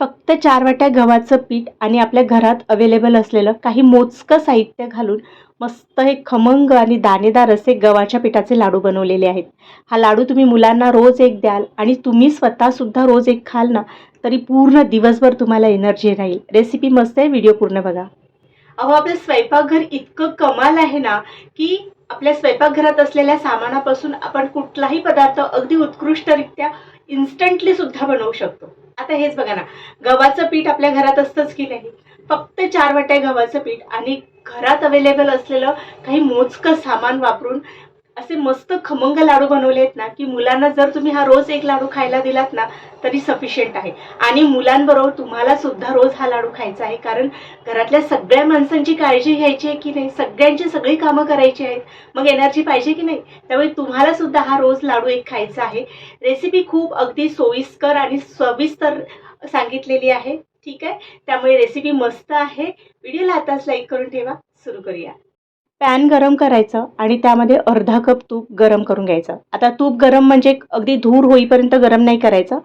फक्त चार वाट्या गव्हाचं पीठ आणि आपल्या घरात अवेलेबल असलेलं काही मोजकं साहित्य घालून मस्त हे खमंग आणि दाणेदार असे गव्हाच्या पिठाचे लाडू बनवलेले आहेत. हा लाडू तुम्ही मुलांना रोज एक द्याल आणि तुम्ही स्वतःसुद्धा रोज एक खाल ना तरी पूर्ण दिवसभर तुम्हाला एनर्जी राहील. रेसिपी मस्त आहे व्हिडिओ पूर्ण बघा. अहो आपलं स्वयंपाकघर इतकं कमाल आहे ना की आपल्या स्वयंपाकघरात असलेल्या सामानापासून आपण कुठलाही पदार्थ अगदी उत्कृष्टरित्या इन्स्टंटली सुद्धा बनवू शकतो. आता हेच बघा ना गव्हाचं पीठ आपल्या घरात असतंच की नाही? फक्त चार वाट्या गव्हाचं पीठ आणि घरात अवेलेबल असलेलं काही मोजकं सामान वापरून असे मस्त खमंग लाडू बनवले आहेत ना की मुलांना जर तुम्ही हा रोज एक लाडू खायला दिलात ना तरी सफिशियंट आहे. आणि मुलांबरोबर तुम्हाला सुद्धा रोज हा लाडू खायचा आहे कारण घरातल्या सगळ्या माणसांची काळजी घ्यायची आहे की नाही? सगळ्यांची सगळी कामं करायची आहेत. मग एनर्जी पाहिजे की नाही? त्यामुळे तुम्हाला सुद्धा हा रोज लाडू एक खायचा आहे. रेसिपी खूप अगदी सोयीस्कर आणि सविस्तर सांगितलेली आहे. ठीक आहे? त्यामुळे रेसिपी मस्त आहे. व्हिडिओला आताच लाईक करून ठेवा. सुरू करूया. पॅन गरम करायचं आणि त्यामध्ये अर्धा कप तूप गरम करून घ्यायचं. आता तूप गरम म्हणजे अगदी धूर होईपर्यंत गरम नाही करायचं.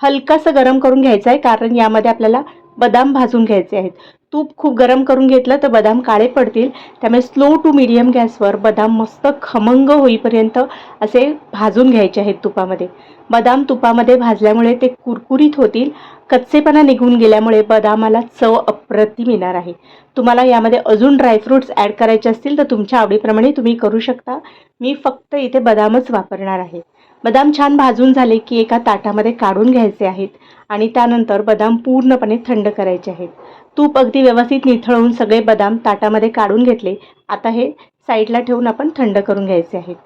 हलकासं गरम करून घ्यायचं आहे कारण यामध्ये आपल्याला बदाम भाजून घ्यायचे आहेत. तूप खूप गरम करून घेतलं तर बदाम काळे पडतील. त्यामुळे स्लो टू मिडियम गॅसवर बदाम मस्त खमंग होईपर्यंत असे भाजून घ्यायचे आहेत तुपामध्ये. बदाम तुपामध्ये भाजल्यामुळे ते कुरकुरीत होतील. कच्चेपणा निघून गेल्यामुळे बदामाला चव अप्रतिम येणार आहे. तुम्हाला यामध्ये अजून ड्रायफ्रूट्स ॲड करायचे असतील तर तुमच्या आवडीप्रमाणे तुम्ही करू शकता. मी फक्त इथे बदामच वापरणार आहे. बदाम छान भाजून झाले की एका ताटामध्ये काढून घ्यायचे आहेत आणि त्यानंतर बदाम पूर्णपणे थंड करायचे आहेत. तूप अगदी व्यवस्थित निथळवून सगळे बदाम ताटामध्ये काढून घेतले. आता हे साईडला ठेवून आपण थंड करून घ्यायचे आहेत.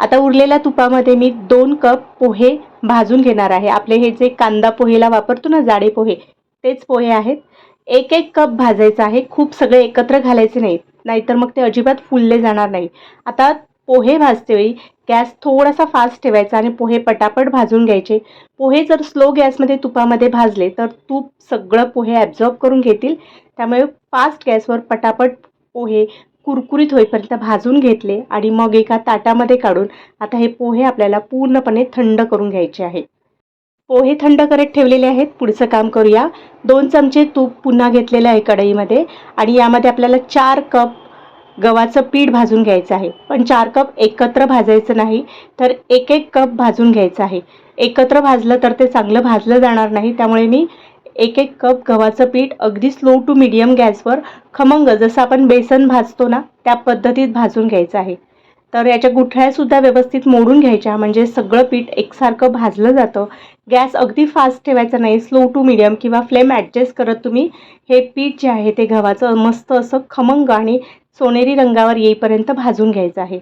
आता उरलेल्या तुपामध्ये मी दोन कप पोहे भाजून घेणार आहे. आपले हे जे कांदा पोहेला वापरतो ना जाडे पोहे तेच पोहे आहेत. एक एक कप भाजायचा आहे. खूप सगळे एकत्र घालायचे नाहीत. नाहीतर मग ते अजिबात फुलले जाणार नाही. आता पोहे भाजतेवेळी गॅस थोडासा फास्ट ठेवायचा आणि पोहे पटापट भाजून घ्यायचे. पोहे जर स्लो गॅसमध्ये तुपामध्ये भाजले तर तूप सगळं पोहे ॲब्झॉर्ब करून घेतील. त्यामुळे फास्ट गॅसवर पटापट पोहे कुरकुरीत होईपर्यंत भाजून घेतले आणि मग एका ताटामध्ये काढून आता हे पोहे आपल्याला पूर्णपणे थंड करून घ्यायचे आहे पोहे थंड करत ठेवलेले आहेत. पुढचं काम करूया. दोन चमचे तूप पुन्हा घेतलेलं आहे कढईमध्ये. आणि यामध्ये आपल्याला चार कप गव्हाचं पीठ भाजून घ्यायचं आहे. पण चार कप एकत्र भाजायचं नाही तर एक एक कप भाजून घ्यायचं आहे. एकत्र भाजलं तर ते चांगलं भाजलं जाणार नाही. त्यामुळे मी एक एक कप गव्हाचं पीठ अगदी स्लो टू मिडियम गॅसवर खमंग जसं आपण बेसन भाजतो ना त्या पद्धतीत भाजून घ्यायचं आहे. तर याच्या गुठळ्यासुद्धा व्यवस्थित मोडून घ्यायच्या म्हणजे सगळं पीठ एकसारखं भाजलं जातं. गॅस अगदी फास्ट ठेवायचा नाही स्लो टू मिडियम किंवा फ्लेम ॲडजस्ट करत तुम्ही हे पीठ जे आहे ते गव्हाचं मस्त असं खमंग आणि सोनेरी रंगावर येईपर्यंत भाजून घ्यायचं आहे.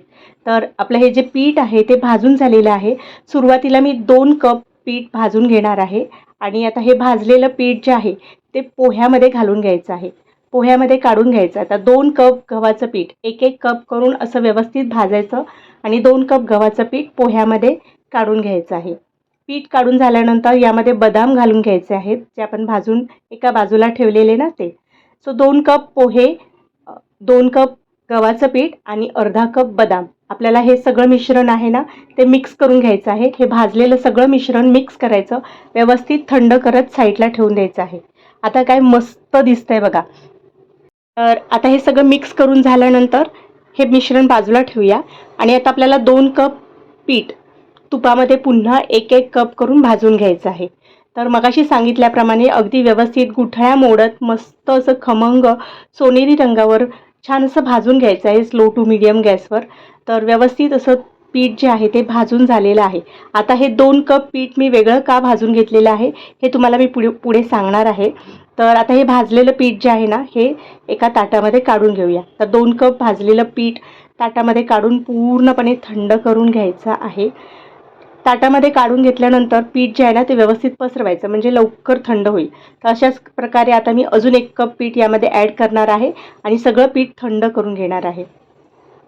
तर आपलं हे जे पीठ आहे ते भाजून झालेलं आहे. सुरुवातीला मी दोन कप पीठ भाजून घेणार आहे आणि आता हे भाजलेलं पीठ जे आहे ते पोह्यामध्ये घालून घ्यायचं आहे. पोह्यामध्ये काढून घ्यायचं. आता दोन कप गव्हाचं पीठ एक एक कप करून असं व्यवस्थित भाजायचं आणि दोन कप गव्हाचं पीठ पोह्यामध्ये काढून घ्यायचं आहे. पीठ काढून झाल्यानंतर यामध्ये बदाम घालून घ्यायचे आहेत जे आपण भाजून एका बाजूला ठेवलेले ना ते. सो दोन कप पोहे दोन कप गव्हाचं पीठ आणि अर्धा कप बदाम. आपल्याला हे सगळं मिश्रण आहे ना ते मिक्स करून घ्यायचं आहे. हे भाजलेलं सगळं मिश्रण मिक्स करायचं व्यवस्थित थंड करत साईडला ठेवून द्यायचं आहे. आता काय मस्त दिसतंय बघा. तर आता हे सगळं मिक्स करून झाल्यानंतर हे मिश्रण बाजूला ठेवूया. आणि आता आपल्याला दोन कप पीठ तुपामध्ये पुन्हा एक एक कप करून भाजून घ्यायचं आहे. तर मगाशी सांगितल्याप्रमाणे अगदी व्यवस्थित गुठळ्या मोडत मस्त असं खमंग सोनेरी रंगावर छान असं भाजून घ्यायचं आहे स्लो टू मिडियम गॅसवर. तर व्यवस्थित असं पीठ जे आहे ते भाजून झालेलं आहे. आता हे दोन कप पीठ मी वेगळं का भाजून घेतलेलं आहे हे तुम्हाला मी पुढे पुढे सांगणार आहे. तर आता हे भाजलेलं पीठ जे आहे ना हे एका ताटामध्ये काढून घेऊया. तर दोन कप भाजलेलं पीठ ताटामध्ये काढून पूर्णपणे थंड करून घ्यायचं आहे. ताटामध्ये काढून घेतल्यानंतर पीठ जे आहे ना ते व्यवस्थित पसरवायचं म्हणजे लवकर थंड होईल. तर अशाच प्रकारे आता मी अजून एक कप पीठ यामध्ये ॲड करणार आहे आणि सगळं पीठ थंड करून घेणार आहे.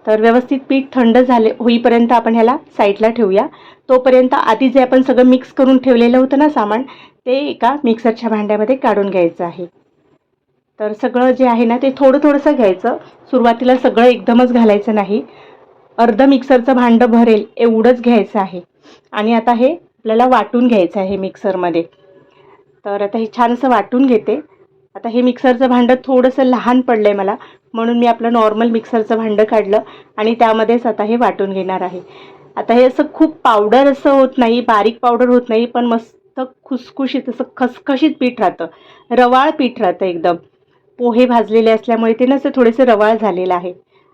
तर व्यवस्थित पीठ थंड झाले होईपर्यंत आपण ह्याला साईडला ठेवूया. तोपर्यंत आधी जे आपण सगळं मिक्स करून ठेवलेलं होतं ना सामान ते एका मिक्सरच्या भांड्यामध्ये काढून घ्यायचं आहे. तर सगळं जे आहे ना ते थोडं थोडंसं घ्यायचं. सुरुवातीला सगळं एकदमच घालायचं नाही. अर्ध मिक्सरचं भांडं भरेल एवढंच घ्यायचं आहे. आणि आता हे आपल्याला वाटून घ्यायचं आहे मिक्सरमध्ये तर आता हे छान असं वाटून घेते. आता हे मिक्सरचं भांडं थोडंसं लहान पडलं आहे मला म्हणून मी आपलं नॉर्मल मिक्सरचं भांडं काढलं आणि त्यामध्येच आता हे वाटून घेणार आहे. आता हे असं खूप पावडर असं होत नाही बारीक पावडर होत नाही पण मस्त खुसखुशीत असं खसखशीत पीठ राहतं. रवाळ पीठ राहतं एकदम. पोहे भाजलेले असल्यामुळे ते नसं थोडेसे रवाळ झालेलं आहे.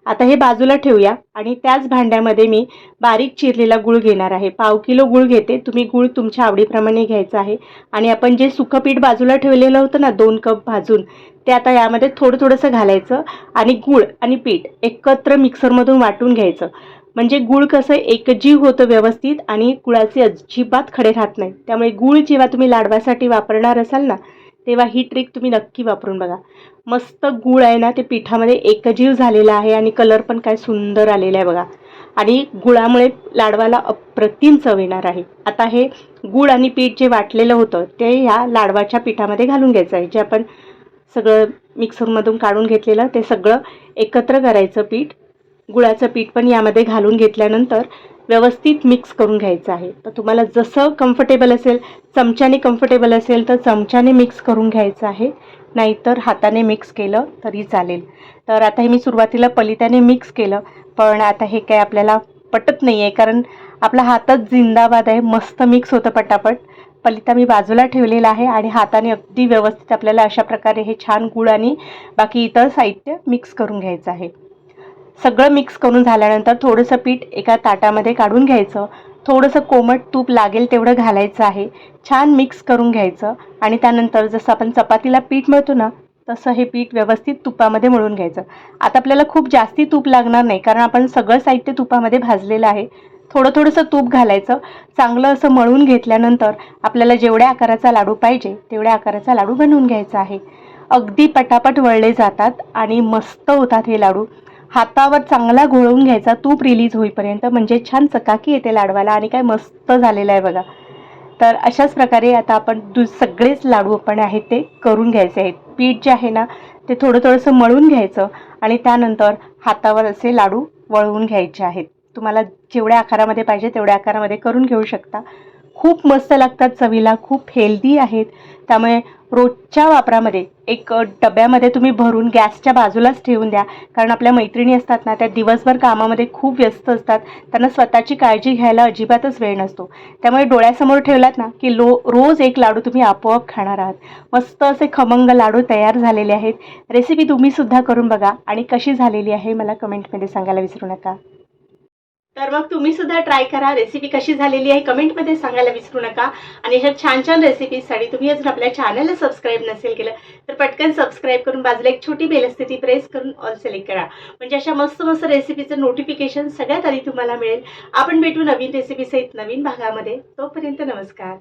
आता हे बाजूला ठेवूया आणि त्याच भांड्यामध्ये मी बारीक चिरलेला गुळ घेणार आहे. पाव किलो गुळ घेते. तुम्ही गुळ तुमच्या आवडीप्रमाणे घ्यायचा आहे. आणि आपण जे सुकं पीठ बाजूला ठेवलेलं होतं ना दोन कप भाजून ते आता यामध्ये थोडं थोडंसं घालायचं आणि गुळ आणि पीठ एकत्र मिक्सरमधून वाटून घ्यायचं. म्हणजे गुळ कसं एकजीव होतं व्यवस्थित आणि गुळाचे अजिबात खडे राहत नाही. त्यामुळे गुळ जेव्हा तुम्ही लाडवासाठी वापरणार असाल ना तेव्हा ही ट्रिक तुम्ही नक्की वापरून बघा. मस्त गूळ आहे ना ते पिठामध्ये एकजीव झालेला आहे आणि कलर पण काय सुंदर आलेला आहे बघा. आणि गुळामुळे लाडवाला अप्रतिम चव येणार आहे. आता हे गूळ आणि पीठ जे वाटलेलं होतं ते ह्या लाडवाच्या पिठामध्ये घालून घ्यायचं आहे. जे आपण सगळं मिक्सरमधून काढून घेतलेलं ते सगळं एकत्र करायचं पीठ. गुळाचं पीठ पण यामध्ये घालून घेतल्यानंतर व्यवस्थित मिक्स करून घ्यायचं आहे. तर तुम्हाला जसं कम्फर्टेबल असेल चमच्याने कम्फर्टेबल असेल तर चमच्याने मिक्स करून घ्यायचं आहे. नाहीतर हाताने मिक्स केलं तरी चालेल. तर आता हे मी सुरुवातीला पलित्याने मिक्स केलं पण आता हे काय आपल्याला पटत नाही आहे कारण आपला हातच जिंदाबाद आहे मस्त मिक्स होतं पटापट. पलिता मी बाजूला ठेवलेला आहे आणि हाताने अगदी व्यवस्थित आपल्याला अशा प्रकारे हे छान गुळ आणि बाकी इतर साहित्य मिक्स करून घ्यायचं आहे. सगळं मिक्स करून झाल्यानंतर थोडंसं पीठ एका ताटामध्ये काढून घ्यायचं. थोडंसं कोमट तूप लागेल तेवढं घालायचं आहे. छान मिक्स करून घ्यायचं. आणि त्यानंतर जसं आपण चपातीला पीठ मिळतो ना तसं हे पीठ व्यवस्थित तुपामध्ये मळून घ्यायचं. आता आपल्याला खूप जास्ती तूप लागणार नाही कारण आपण सगळं साहित्य तुपामध्ये भाजलेलं आहे. थोडं थोडंसं तूप घालायचं. चांगलं असं मळून घेतल्यानंतर आपल्याला जेवढ्या आकाराचा लाडू पाहिजे तेवढ्या आकाराचा लाडू बनवून घ्यायचा आहे. अगदी पटापट वळले जातात आणि मस्त होतात हे लाडू. हातावर चांगला घोळवून घ्यायचा तूप रिलीज होईपर्यंत म्हणजे छान चकाकी येते लाडवाला आणि काय मस्त झालेलं आहे बघा. तर अशाच प्रकारे आता आपण दु सगळेच लाडू आपण आहेत ते करून घ्यायचे आहेत. पीठ जे आहे ना ते थोडं थोडंसं मळून घ्यायचं आणि त्यानंतर हातावर असे लाडू वळवून घ्यायचे आहेत. तुम्हाला जेवढ्या आकारामध्ये पाहिजे तेवढ्या आकारामध्ये करून घेऊ शकता. खूप मस्त लागतात चवीला खूप हेल्दी आहेत. त्यामुळे रोजच्या वापरामध्ये एक डब्यामध्ये तुम्ही भरून गॅसच्या बाजूलाच ठेवून द्या. कारण आपल्या मैत्रिणी असतात ना त्या दिवसभर कामामध्ये खूप व्यस्त असतात. त्यांना स्वतःची काळजी घ्यायला अजिबातच वेळ नसतो. त्यामुळे डोळ्यासमोर ठेवलात ना की लो रोज एक लाडू तुम्ही आपोआप खाणार आहात. मस्त असे खमंग लाडू तयार झालेले आहेत. रेसिपी तुम्हीसुद्धा करून बघा. आणि कशी झालेली आहे मला कमेंटमध्ये सांगायला विसरू नका. तर मग तुम्ही सुद्धा ट्राय करा. रेसिपी कशी झालेली आहे कमेंटमध्ये सांगायला विसरू नका. आणि ह्या छान छान रेसिपीजसाठी तुम्ही अजून आपल्या चॅनलला सबस्क्राईब नसेल केलं तर पटकन सबस्क्राईब करून बाजूला एक छोटी बेल असते ती प्रेस करून ऑल सिलेक्ट करा. म्हणजे अशा मस्त मस्त रेसिपीचं नोटिफिकेशन सगळ्यात आधी तुम्हाला मिळेल. आपण भेटू नवीन रेसिपीसहित नवीन भागामध्ये. तोपर्यंत नमस्कार.